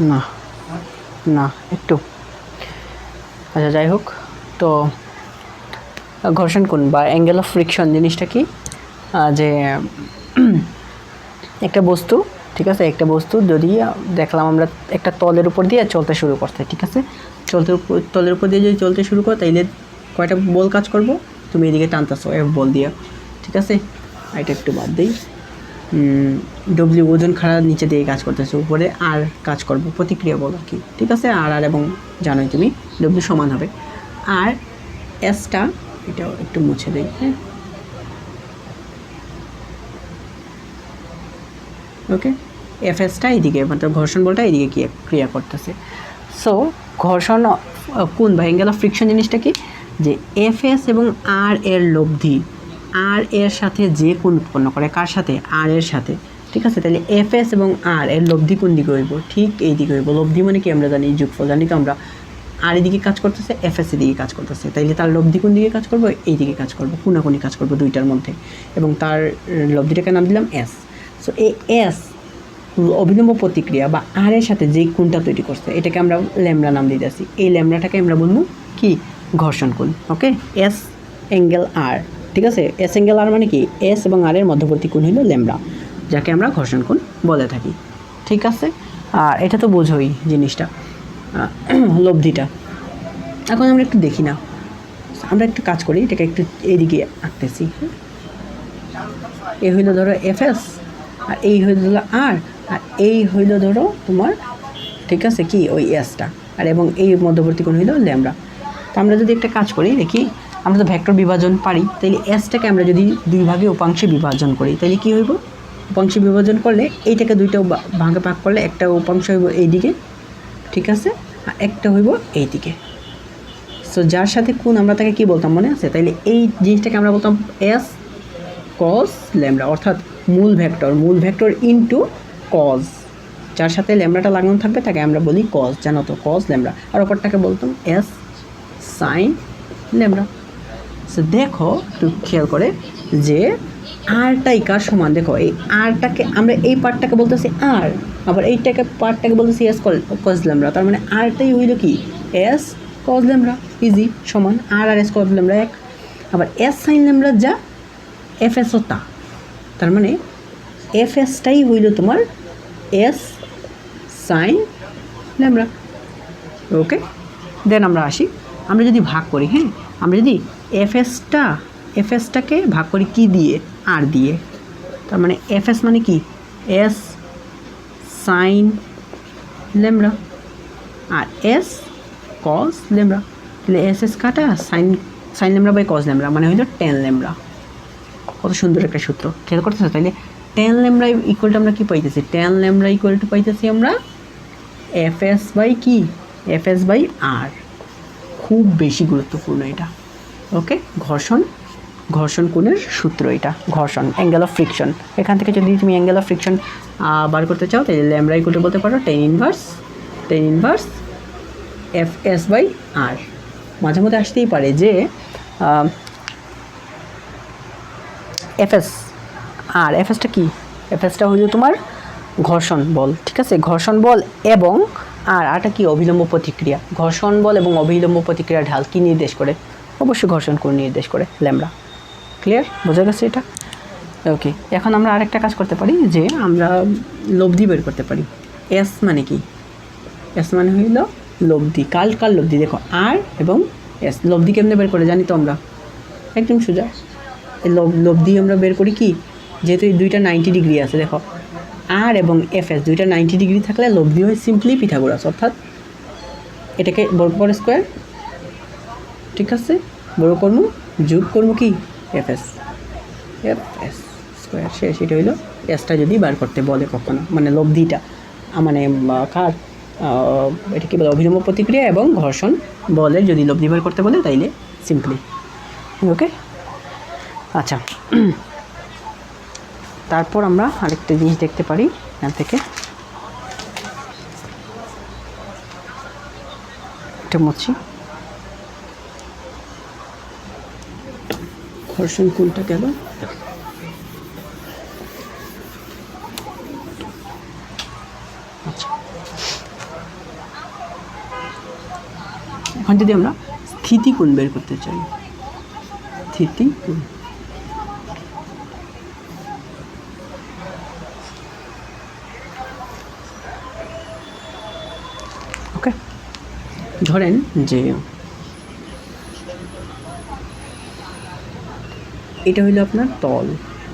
না। না, একটু। আচ্ছা যাই হোক, তো, ঘর্ষণ কোণ বা অ্যাঙ্গেল অফ ফ্রিকশন জিনিসটা কি? যে, একটা বস্তু, ঠিক আছে, একটা বস্তু যদি দেখলাম আমরা একটা তলের উপর দিয়ে চলতে শুরু করতে, ঠিক আছে? চলতে তলের উপর দিয়ে যদি চলতে শুরু করো, তাইলে কয়টা বল কাজ করব? তুমি এদিকে টানতেছো এফ বল দিয়ে, ঠিক আছে? এটা একটু বাদ দিই। ডব্লিউ ওজন খাড়া নিচে দিয়ে কাজ করতেছে, উপরে আর কাজ করব, প্রতিক্রিয়া বল কি, ঠিক আছে? আর আর এবং জানোই তুমি ডব্লিউ সমান হবে। আর এসটা এটাও একটু মুছে দিই হ্যাঁ? ওকে এফ এসটা এইদিকে মানে ঘর্ষণ বলটা এইদিকে কি, ক্রিয়া করতেছে। সো ঘর্ষণ কোন বা অ্যাঙ্গেল অফ ফ্রিকশন জিনিসটা কি? যে এফ এস এবং আর এর লব্ধি আর এর সাথে যে কোণ উৎপন্ন করে, কার সাথে? আর এর সাথে। ঠিক আছে? তাহলে এফ এস এবং আর, এর লব্ধি কোন দিকে হইব? ঠিক এই দিকে হইব। লব্ধি মানে কি আমরা জানি? যুগফল। জানি তো আমরা আর এদিকে কাজ করতেছে, এফ এস এদিকে কাজ করতেছে। তাইলে তার লব্ধি কোন দিকে কাজ করব? এই দিকে কাজ করব, কোনাকুনি কাজ করব দুইটার মধ্যে। এবং তার লব্ধিটাকে নাম দিলাম এস। সো এই এস অভিনব প্রতিক্রিয়া বা আর এর সাথে যেই কোণটা তৈরি করছে, এটাকে আমরা ল্যামড়া নাম দিতেছি। এই ল্যামড়াটাকে আমরা বলব কি? ঘর্ষণ কোণ। ওকে এস অ্যাঙ্গেল আর। ঠিক আছে? এস অ্যাঙ্গেল আর মানে কি? এস এবং আর এর মধ্যবর্তী কোণ হলো ল্যামড়া যাকে আমরা ঘর্ষণ কোণ বলে থাকি। ঠিক আছে? আর এটা তো বোঝোই জিনিসটা লব্ধিটা। এখন আমরা একটু দেখি না। আমরা একটু কাজ করি, এটাকে একটু এইদিকে আঁকতেছি। এই হইল ধরো এফ এস আর এই হইল ধরো আর আর এই হইল ধরো তোমার, ঠিক আছে কি? ওই এসটা আর এবং এই মধ্যবর্তী কোণ হইল ল্যামড়া তো আমরা যদি একটা কাজ করি, দেখি আমরা তো ভেক্টর বিভাজন পারি, তাইলে এসটাকে আমরা যদি দুই ভাগে উপাংশে বিভাজন করি তাহলে কি হইব? উপাংশে বিভাজন করলে এইটাকে দুইটা ভাগে ভাগ করলে একটা উপাংশ হইব এইদিকে, ঠিক আছে? আর একটা হইব এইদিকে। সো যার সাথে কোন আমরা তাকে কি বলতাম মনে আছে? তাইলে এই জিনিসটাকে আমরা বলতাম এস কজ ল্যামডা অর্থাৎ মূল ভেক্টর মূল ভেক্টর ইনটু কজ যার সাথে ল্যামডাটা লাগানো থাকবে, তাকে আমরা বলি কজ জানো তো? কজ ল্যামডা আর ওপরটাকে বলতাম এস সাইন ল্যামডা সো দেখো, একটু খেয়াল করে যে আরটাই কার সমান? দেখো, এই আরটাকে আমরা এই পার্টটাকে বলতেছি আর, আবার এইটাকে পার্টটাকে বলতেছি এস কজ ল্যামডা তার মানে আরটাই হইল কি? এস কজ ল্যামডা ইজি সমান R R S cos lambda এক। আবার এস সাইন ল্যামডা যা এফ এসও তা। তার মানে এফ এসটাই হইল তোমার S sine lambda okay then আমরা আসি। আমরা যদি ভাগ করি হ্যাঁ? আমরা যদি এফ এসটা এফ এসটাকে ভাগ করি কি দিয়ে? আর দিয়ে। তার মানে এফ এস মানে কি? এস সাইন লেমরা আর এস কজ লেমরা তাহলে এস এস কাটা sine sine lambda by cos lambda মানে হইল টেন লেমরা কত সুন্দর একটা সূত্র। খেয়াল করতেছো? তাহলে টেন লেমরা ইকুয়াল টু আমরা কি পাইতেছি? টেন লেমরা ইকুয়াল টু পাইতেছি আমরা এফ এস বাই কি? F S by R. খুব বেশি গুরুত্বপূর্ণ এটা। ওকে? ঘর্ষণ? ঘর্ষণ কোণের সূত্র এটা। ঘর্ষণ অ্যাঙ্গেল অফ ফ্রিকশন এখান থেকে যদি তুমি অ্যাঙ্গেল অফ ফ্রিকশন বার করতে চাও, তাহলে ল্যামরা ইকুয়াল টু বলতে পারো tan inverse tan inverse F S by R মাঝে মধ্যে আসতেই পারে যে এফএস আর এফএসটা কি? এফএসটা হলো তোমার ঘর্ষণ বল, ঠিক আছে? ঘর্ষণ বল এবং, আর আরটা কি? অবিলম্ব প্রতিক্রিয়া। ঘর্ষণ বল এবং অবিলম্ব প্রতিক্রিয়া ঢাল কি নির্দেশ করে? অবশ্যই ঘর্ষণ কোণ নির্দেশ করে, ল্যামড়া। ক্লিয়ার বোঝা গেছে এটা? ওকে এখন আমরা আরেকটা কাজ করতে পারি, যে আমরা লব্ধি বের করতে পারি। এস মানে কি? এস মানে হইল লব্ধি, কাল কাল লব্ধি, দেখো আর এবং এস লব্ধি কেমনে বের করে জানি তো আমরা একদম সোজা। এই লব, লব্ধি আমরা বের করি কি? যেহেতু এই দুইটা নাইনটি ডিগ্রি আছে, দেখো। আর এবং এফ এস দুইটা নাইনটি ডিগ্রি থাকলে লব্ধি হয় সিম্পলি পিথাগোরাস অর্থাৎ এটাকে বর্গ পর স্কোয়ার ঠিক আছে? বড় কর্ম, যোগ কর্ম কি? F S F S square সে সেটা হইল এসটা যদি বার করতে বলে কখনো? মানে লব্ধিটা। মানে কার? এটা কি বলে? অভিনব প্রতিক্রিয়া এবং ঘর্ষণ বলে যদি লব্ধি বার করতে বলে, তাইলে সিম্পলি ওকে আচ্ছা। তারপর আমরা আরেকটা জিনিস দেখতে পারি এখান থেকে। এটা মুছি। ঘর্ষণ কোনটা গেল এখন যদি আমরা স্থিতি কোণ বের করতে চাই। স্থিতি কোণ। ওকে ধরেন যে এটা হইল আপনার তল।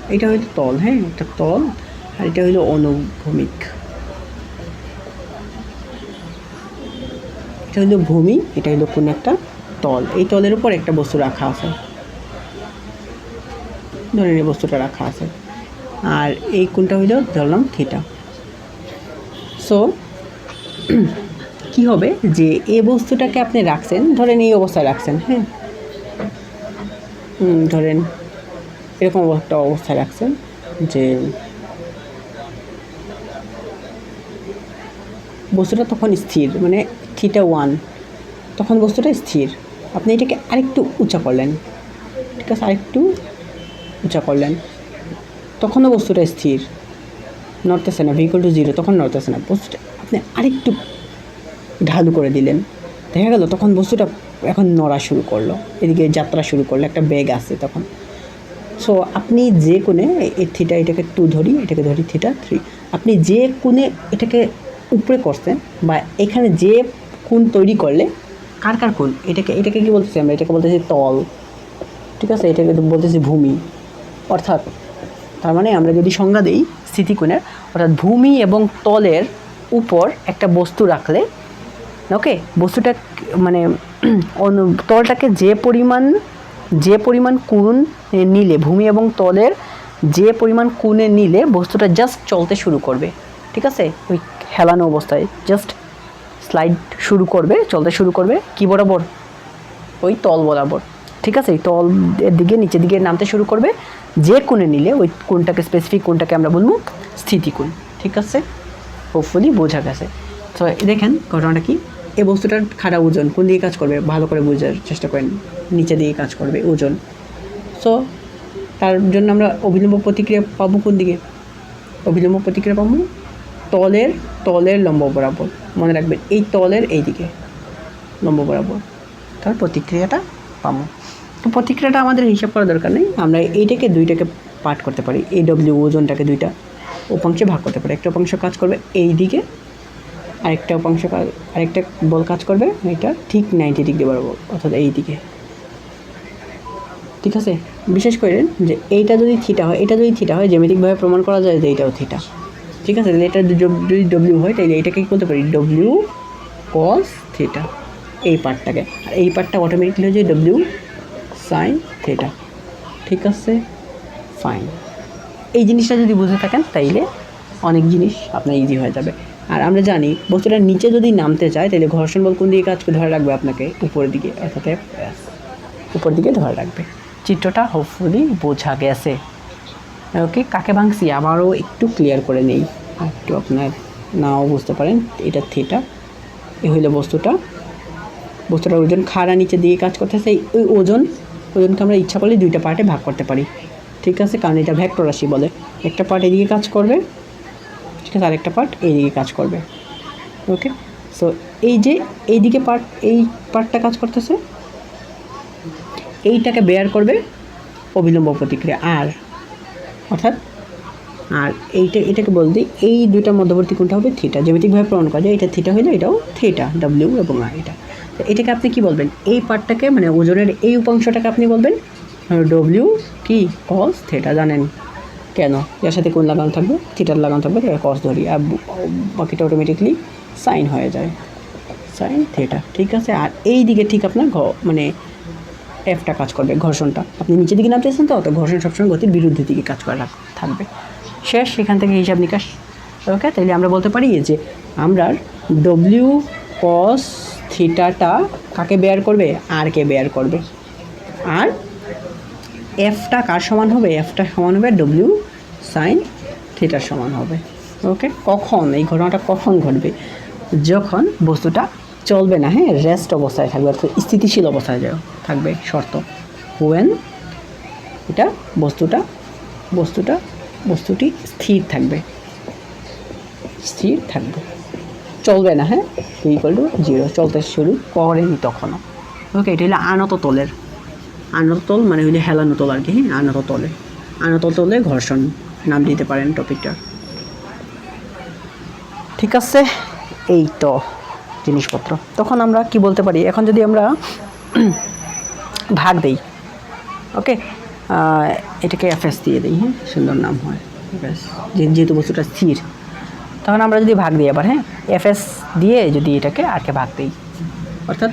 এটা হইল তল হ্যাঁ এটা তল, আর এটা হইল অনুভূমিক। এটা হইল ভূমি, এটা হইল কোনো একটা তল। এই তলের উপর একটা বস্তু রাখা আছে। ধরেন এই বস্তুটা রাখা আছে। আর এই কোনটা হইল? ধরলাম থিটা। সো কি হবে? যে এই বস্তুটাকে আপনি রাখছেন, ধরেন এই অবস্থায় রাখছেন হ্যাঁ। ধরেন এরকম একটা অবস্থায় রাখছেন যে বস্তুটা তখন স্থির মানে থিটা ওয়ান। তখন বস্তুটা স্থির। আপনি এটাকে আরেকটু উঁচা করলেন। ঠিক আছে, আরেকটু উঁচা করলেন। তখনও বস্তুটা স্থির। নড়তেছে না ভিকল টু জিরো তখন নড়তেছে না। বস্তুটা আপনি আরেকটু ঢালু করে দিলেন। দেখা গেল তখন বস্তুটা এখন নড়া শুরু করল। এদিকে যাত্রা শুরু করল, একটা বেগ আছে তখন। সো আপনি যে কোণে এই থিটা এটাকে টু ধরি, এটাকে ধরি থিটা থ্রি আপনি যে কোণে এটাকে উপরে করছেন বা এখানে যে কোণ তৈরি করলে, কার কার কোণ? এটাকে এটাকে কি বলতেছি আমরা? এটাকে বলতেছি তল, ঠিক আছে? এটাকে বলতেছি ভূমি। অর্থাৎ, তার মানে আমরা যদি সংজ্ঞা দিই স্থিতিকোণের অর্থাৎ ভূমি এবং তলের উপর একটা বস্তু রাখলে ওকে বস্তুটা মানে তলটাকে যে পরিমাণ যে পরিমাণ কুন নিলে, ভূমি এবং তলের যে পরিমাণ কুনে নিলে বস্তুটা জাস্ট চলতে শুরু করবে। ঠিক আছে? ওই হেলানো অবস্থায় জাস্ট স্লাইড শুরু করবে, চলতে শুরু করবে। কী বরাবর? ওই তল বরাবর। ঠিক আছে? তল এর দিকে, নিচের দিকে নামতে শুরু করবে। যে কোণে নিলে ওই কোনটাকে স্পেসিফিক কোনটাকে আমরা বলব স্থিতিকোণ ঠিক আছে? হোপফুলি বোঝা গেছে। তো দেখেন ঘটনাটা কি? এই বস্তুটার খাড়া ওজন, কোন দিকে কাজ করবে? ভালো করে বোঝার চেষ্টা করেন। নিচে দিকে কাজ করবে ওজন। সো তার জন্য আমরা অবিলম্ব প্রতিক্রিয়া পাবো কোন দিকে? অবিলম্ব প্রতিক্রিয়া পাবো তলের তলের লম্ব বরাবর। মনে রাখবেন, এই তলের এই দিকে লম্ব বরাবর। তার প্রতিক্রিয়াটা পাবো। তো প্রতিক্রিয়াটা আমাদের হিসাব করা দরকার নেই। আমরা এইটাকে, দুইটাকে পার্ট করতে পারি। এই ডব্লিউ ওজনটাকে দুইটা। উপাংশে ভাগ করতে পারি। একটা উপাংশ কাজ করবে এই দিকে আরেকটা উপাংশ আরেকটা বল কাজ করবে এটা ঠিক নাইনটি ডিগ্রি বরাবর অর্থাৎ এই দিকে। ঠিক আছে? বিশেষ করে যে এইটা যদি থিটা হয়, এটা যদি থিটা হয় জ্যামিতিকভাবে প্রমাণ করা যায় যে এইটাও থিটা ঠিক আছে? তাহলে এটা যদি- ডব্লিউ হয় তাহলে এটাকে কী বলতে পারি? ডব্লিউ কস থিটা এই পার্টটাকে। আর এই পার্টটা অটোমেটিকলি হয়ে যায় ডব্লিউ সাইন থিটা ঠিক আছে? ফাইন এই জিনিসটা যদি বুঝে থাকেন, তাইলে অনেক জিনিস আপনার ইজি হয়ে যাবে। আর আমরা জানি, বস্তুটার নিচে যদি নামতে চায়, তাহলে ঘর্ষণ বল কোন দিকে কাজ করে? ধরে রাখবে আপনাকে উপরের দিকে, অর্থাৎ উপর দিকে ধরে রাখবে চিত্রটা হোপফুলি বোঝা গেছে। ওকে কাকে ভাঙছি? আবারও একটু ক্লিয়ার করে নেই। একটু আপনার নাও বুঝতে পারেন, এটা থিটা এ হইল বস্তুটা। বস্তুটার ওজন খাড়া নিচে দিয়ে কাজ করতেছে ওই ওজন, ওজনকে আমরা ইচ্ছা করলে দুইটা পার্টে ভাগ করতে পারি। ঠিক আছে? কারণ এটা ভেক্টর রাশি বলে। একটা পার্ট এদিকে কাজ করবে আছে আরেকটা পার্ট এইদিকে কাজ করবে। ওকে সো এই যে এইদিকে পার্ট এই পার্টটা কাজ করতেছে, এইটাকে বেয়ার করবে অবিলম্ব প্রতিক্রিয়া। আর, অর্থাৎ, আর এইটা, এটাকে বলতে এই দুইটার মধ্যবর্তী কোনটা হবে থিটা জ্যামিতিকভাবে প্রমাণ করা যায়, এটা থিটা হইলে এটাও থিটা ডাব্লিউ এবং আর এটা। তো এটাকে আপনি কি বলবেন? এই পার্টটাকে মানে ওজনের এই উপাংশটাকে আপনি বলবেন ডব্লিউ কি কস থিটা জানেন। কেন? এর সাথে কোন লাগানো থাকবে? থিটার লাগানো থাকবে এটা কস ধরি। আর বাকিটা অটোমেটিকলি সাইন হয়ে যায়। সাইন থিটা ঠিক আছে? আর এই দিকে ঠিক আপনার ঘ মানে এফটা কাজ করবে, ঘর্ষণটা। আপনি নিচের দিকে নামতেছেন তো তো ঘর্ষণ সবসময় গতির বিরুদ্ধে দিকে কাজ করে থাকবে। শেষ সেখান থেকে হিসাব নিকাশ। ওকে, তাহলে আমরা বলতে পারি যে আমরা ডব্লিউ কস থিটাটা কাকে বেয়ার করবে? আর কে বেয়ার করবে। আর এফটা কার সমান হবে? এফটা সমান হবে ডব্লিউ সাইন থিটার সমান হবে। ওকে কখন? এই ঘটনাটা কখন ঘটবে? যখন বস্তুটা চলবে না হ্যাঁ? রেস্ট অবস্থায় থাকবে, অর্থাৎ স্থিতিশীল অবস্থায় থাকবে শর্ত। ওয়েন এটা বস্তুটা বস্তুটা, বস্তুটি স্থির থাকবে। স্থির থাকবে। চলবে না হ্যাঁ? ইকুয়াল টু জিরো চলতে শুরু করেনি তখনও। ওকে এটা হলো আনত তলের আনত তল মানে হইলে হেলানো তল আর কি হ্যাঁ আনত তলে আনত তলে ঘর্ষণ নাম দিতে পারেন টপিকটা। ঠিক আছে, এই তো জিনিসপত্র। তখন আমরা কি বলতে পারি? এখন যদি আমরা ভাগ দেই, ওকে? এটাকে এফএস দিয়ে দিই হ্যাঁ সুন্দর নাম হয় যেহেতু বস্তুটা স্থির। তখন আমরা যদি ভাগ দিই আবার হ্যাঁ এফএস দিয়ে যদি এটাকে আরকে ভাগ দিই? অর্থাৎ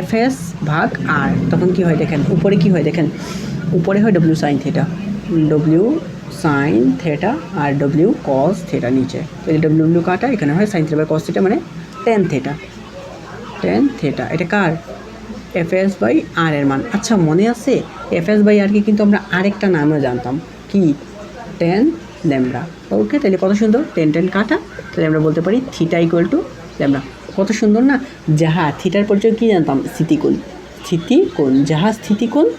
এফএস ভাগ আর, তখন কি হয় দেখেন, উপরে কি হয় দেখেন, উপরে হয় W sine theta W sine theta আর ডব্লিউ কস থেটা নিচে। তো ডব্লিউ ডব্লিউ কাটা, এখানে হয় sine theta by cos theta মানে টেন থেটা টেন থেটা এটা কার? এফ এস বাই আর এর মান। আচ্ছা মনে আছে? এফ এস বাই আরকে কিন্তু আমরা আরেকটা নামও জানতাম। কি? টেন ল্যামডা ওকে, তাহলে কত সুন্দর? টেন টেন কাটা, তাহলে আমরা বলতে পারি থিটা ইকুয়াল টু ল্যামডা কত সুন্দর না? যাহা থিটার পরিচয় কী জানতাম? স্থিতিকোণ স্থিতিকোণ যাহা স্থিতিকোণ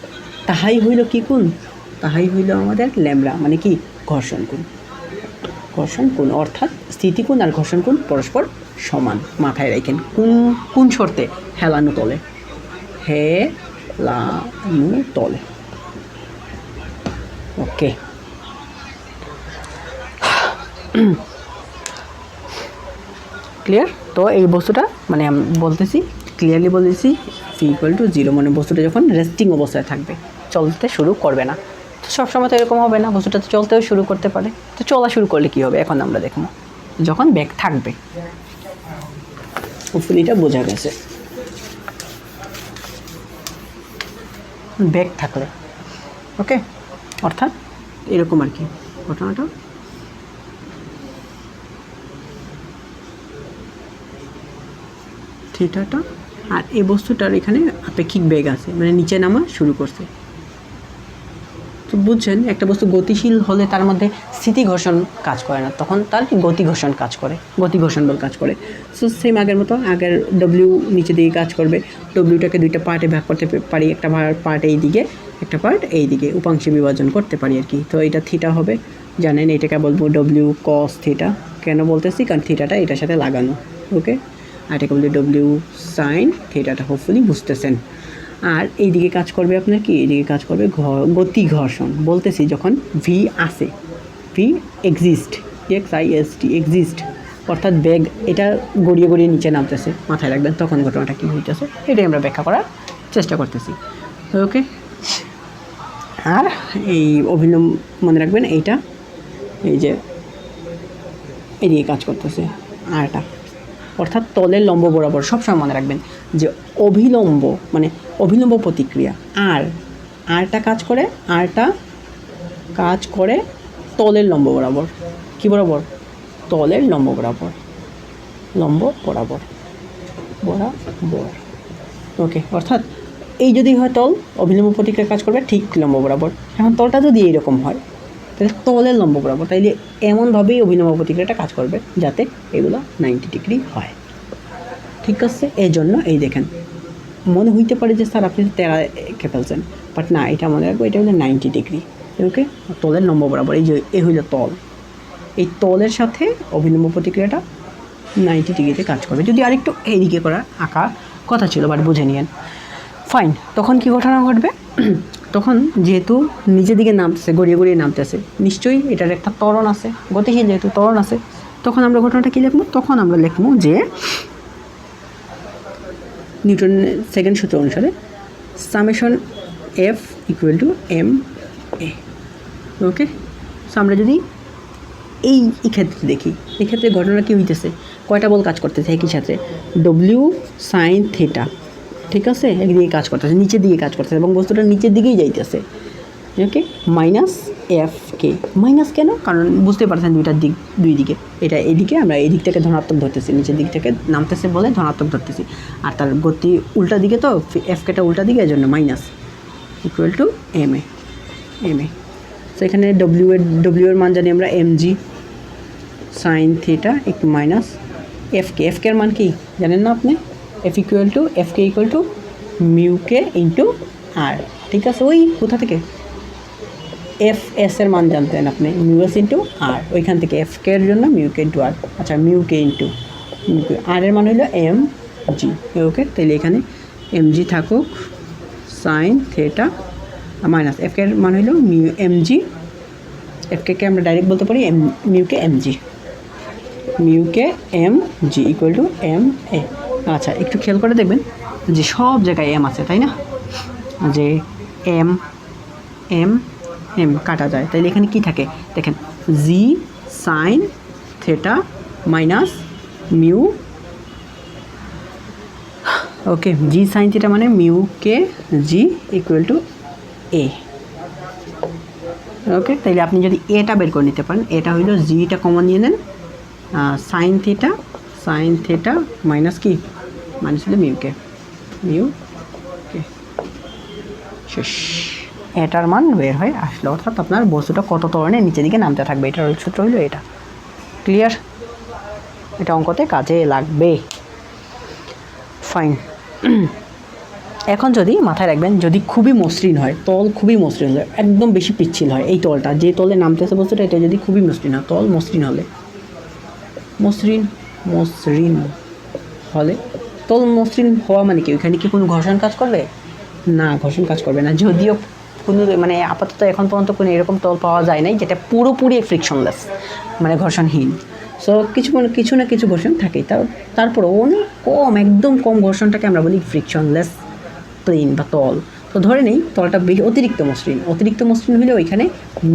তাহাই হইল কি কোণ তাহাই হইল আমাদের ল্যামডা মানে কি? ঘর্ষণ কোণ ঘর্ষণ কোণ অর্থাৎ স্থিতিকোণ আর ঘর্ষণ কোণ পরস্পর সমান, মাথায় রাখেন। কোন কোন শর্তে? হেলানো তলে। হেলানো তলে। ওকে। ক্লিয়ার? তো এই বস্তুটা মানে বলতেছি ক্লিয়ারলি বলতেছি ফি ইকুয়াল টু জিরো মানে বস্তুটা যখন রেস্টিং অবস্থায় থাকবে, চলতে শুরু করবে না। তো সবসময় তো এরকম হবে না, বস্তুটা তো চলতেও শুরু করতে পারে। তো চলা শুরু করলে কী হবে? এখন আমরা দেখব। যখন ব্যাগ থাকবে। এটা বোঝা গেছে। ব্যাগ থাকলে। ওকে অর্থাৎ এরকম আর কি। ঘটনাটা থিটাটা আর এই বস্তুটার এখানে আপেক্ষিক বেগ আছে মানে নিচে নামা শুরু করছে। তো বুঝছেন, একটা বস্তু গতিশীল হলে তার মধ্যে স্থিতি ঘর্ষণ কাজ করে না, তখন তার গতি ঘর্ষণ কাজ করে, গতি ঘর্ষণ বল কাজ করে। সো সেম আগের মতো, আগের ডব্লিউ নিচে দিকে কাজ করবে ডব্লিউটাকে দুইটা পার্টে ভাগ করতে পারি, একটা পার্ট এই দিকে, একটা পার্ট এই দিকে, উপাংশে বিভাজন করতে পারি আর কি। তো এটা থিটা হবে, জানেন এটাকে বলব ডব্লিউ কস থিটা কেন বলতেছি? কারণ থিটাটা এটার সাথে লাগানো ওকে আর এটাকে বলতে ডব্লিউ সাইন থিটাটা হোপফুলি বুঝতেছেন। আর এইদিকে কাজ করবে আপনার কি? এইদিকে কাজ করবে গতি ঘর্ষণ। বলতেছি যখন ভি আসে V exist X I S T exist অর্থাৎ ব্যাগ এটা গড়িয়ে গড়িয়ে নিচে নামতেছে, মাথায় রাখবেন, তখন ঘটনাটা কী হইতেছে? এটাই আমরা ব্যাখ্যা করার চেষ্টা করতেছি। ওকে আর এই অভিনম মনে রাখবেন, এইটা, এই যে, এদিকে কাজ করতেছে আরটা অর্থাৎ তলের লম্ব বরাবর সবসময় মনে রাখবেন যে অভিলম্ব মানে অভিলম্ব প্রতিক্রিয়া। আর, আরটা কাজ করে, আরটা কাজ করে তলের লম্ব বরাবর। কি বরাবর? তলের লম্ব বরাবর। লম্ব বরাবর। বরাবর। ওকে অর্থাৎ এই যদি হয় তল, অভিলম্ব প্রতিক্রিয়া কাজ করবে ঠিক লম্ব বরাবর। এখন তলটা যদি এইরকম হয় তাহলে তলের লম্ব বরাবর, তাইলে এমনভাবেই অভিলম্ব প্রতিক্রিয়াটা কাজ করবে যাতে এগুলো নাইনটি ডিগ্রি হয়। ঠিক আছে? এই জন্য এই দেখেন, মনে হইতে পারে যে স্যার আপনি তেরা এঁকে ফেলছেন বাট না, এটা মনে রাখব, এটা হলো নাইনটি ডিগ্রি ওকে তলের লম্ব বরাবর, এই যে, এ হইল তল। এই তলের সাথে অভিলম্ব প্রতিক্রিয়াটা নাইনটি ডিগ্রিতে কাজ করবে। যদি আরেকটু এইদিকে করা আঁকা কথা ছিল বাট বুঝে নিয়েন। ফাইন তখন কি ঘটনা ঘটবে? তখন যেহেতু নিজের দিকে নামতেছে, গড়িয়ে গড়িয়ে নামতেছে, নিশ্চয়ই এটার একটা ত্বরণ আছে, গতিশীল যেহেতু ত্বরণ আছে, তখন আমরা ঘটনাটা কী লিখব? তখন আমরা লিখব যে নিউটন সেকেন্ড সূত্র অনুসারে summation F equal to M A. Okay? So আমরা যদি এই ক্ষেত্রে দেখি এক্ষেত্রে ক্ষেত্রে ঘটনা কী হইতেছে? কয়টা বল কাজ করতেছে? একই সাথে। ডব্লিউ সাইন থেটা ঠিক আছে? একদিকে কাজ করতেছে, নিচের দিকে কাজ করতেছে এবং বস্তুটা নিচের দিকেই যাইতেছে। Okay minus F K. Minus কেন? কারণ বুঝতে পারছেন দুইটার দিক, দুই দিকে। এটা এদিকে, আমরা এই দিক থেকে ধনাত্মক ধরতেছি, নিচের দিক থেকে নামতেছে বলে ধনাত্মক ধরতেছি। আর তার গতি উল্টা দিকে তো, এফ কেটা উল্টা দিকে এই জন্য minus equal to M A M A তো এখানে ডব্লিউ এর ডব্লিউ এর মান জানি আমরা এম জি সাইন থিটা একটু minus F K F K এর মান কি? জানেন না আপনি? F equal to F K equal to mu K into R ঠিক আছে? ওই কোথা থেকে? এফ এস এর মান জানতেন আপনি। মিউ এস ইন্টু আর ওইখান থেকে এফ কে এর জন্য মিউ কে ইন্টু আর আচ্ছা মিউ কে ইন্টু আর এর মান হলো এম জি ওকে তাহলে এখানে এম জি থাকুক। Sine theta minus F K এর মান হলো mu M G F K K আমরা ডাইরেক্ট বলতে পারি M mu K M G mu K M G equal to M A আচ্ছা একটু খেয়াল করে দেখবেন যে সব জায়গায় এম আছে, তাই না? যে এম এম এম কাটা যায়। তাইলে এখানে কি থাকে? দেখেন G sine theta minus mu okay G sine theta মানে mu K G equal to A okay তাইলে আপনি যদি এটা বের করে নিতে পারেন এটা হইল জিটা কমন নিয়ে নেন। Sine theta sine theta minus কি? মাইনাস হলো মিউ কে মিউ কে শেষ এটার মান বের হয়ে আসলো, অর্থাৎ আপনার বস্তুটা কত ধরনের নিচের দিকে নামতে থাকবে, এটা এটার সূত্র হইল এটা। ক্লিয়ার এটা অঙ্কতে কাজে লাগবে। ফাইন এখন যদি মাথায় রাখবেন, যদি খুবই মসৃণ হয়, তল খুবই মসৃণ হয়, একদম বেশি পিচ্ছিল হয় এই তলটা, যে তলে নামতে নামতেছে বস্তুটা, এটা যদি খুবই মসৃণ হয়, তল মসৃণ হলে, মসৃণ মসৃণ হলে তল মসৃণ হওয়া মানে কি? ওইখানে কি কোনো ঘর্ষণ কাজ করবে? না, ঘর্ষণ কাজ করবে না। যদিও কোনো মানে আপাতত এখন পর্যন্ত কোনো এরকম তল পাওয়া যায় নাই, যেটা পুরোপুরি ফ্রিকশনলেস মানে ঘর্ষণহীন। সো কিছু কোনো কিছু না কিছু ঘর্ষণ থাকেই। তার তারপর অনেক কম, একদম কম ঘর্ষণটাকে আমরা বলি ফ্রিকশনলেস প্লেন বা তল। তো ধরে নেই, তলটা বেশি অতিরিক্ত মসৃণ। অতিরিক্ত মসৃণ হলে ওইখানে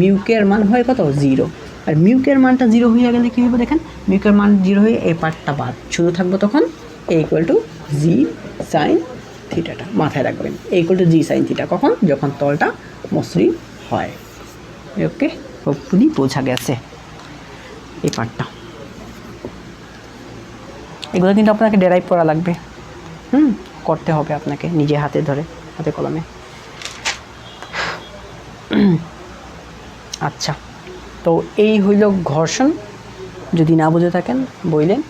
মিউকের মান হয় কত? জিরো আর মিউকের মানটা জিরো হয়ে গেলে কী হবে দেখেন? মিউকের মান জিরো হয়ে এই পার্টটা বাদ। শুধু থাকব তখন A equal to G sine থিটাটা মাথায় রাখবেন। A equal to G sine theta কখন? যখন তলটা মসৃণ হয়। ওকে হোপফুলি বোঝা গেছে এই পার্টটা এগুলো কিন্তু আপনাকে ডেরাইভ করা লাগবে। হুম, করতে হবে আপনাকে নিজে হাতে ধরে, হাতে কলমে। আচ্ছা তো এই হইল ঘর্ষণ। যদি না বুঝে থাকেন, বইলেন।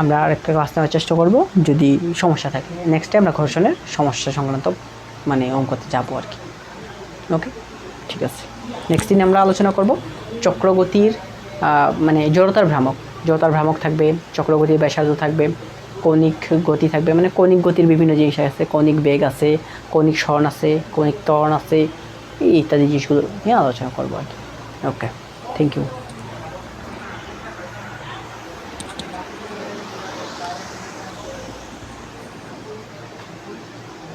আমরা আরেকটা ক্লাস নেওয়ার চেষ্টা করব, যদি সমস্যা থাকে। নেক্সটে আমরা ঘর্ষণের সমস্যা সংক্রান্ত মানে অঙ্কতে যাব আর কি। ওকে ঠিক আছে। নেক্সট দিন আমরা আলোচনা করব চক্রগতির মানে জড়তার ভ্রামক। জড়তার ভ্রামক থাকবে, চক্রগতির ব্যাসার্ধ থাকবে, কৌণিক গতি থাকবে মানে কৌণিক গতির বিভিন্ন জিনিস আছে। কৌণিক বেগ আছে, কৌণিক স্বর্ণ আছে, কৌণিক ত্বরণ আছে ইত্যাদি জিনিসগুলো নিয়ে আলোচনা করব আর কি। Okay thank you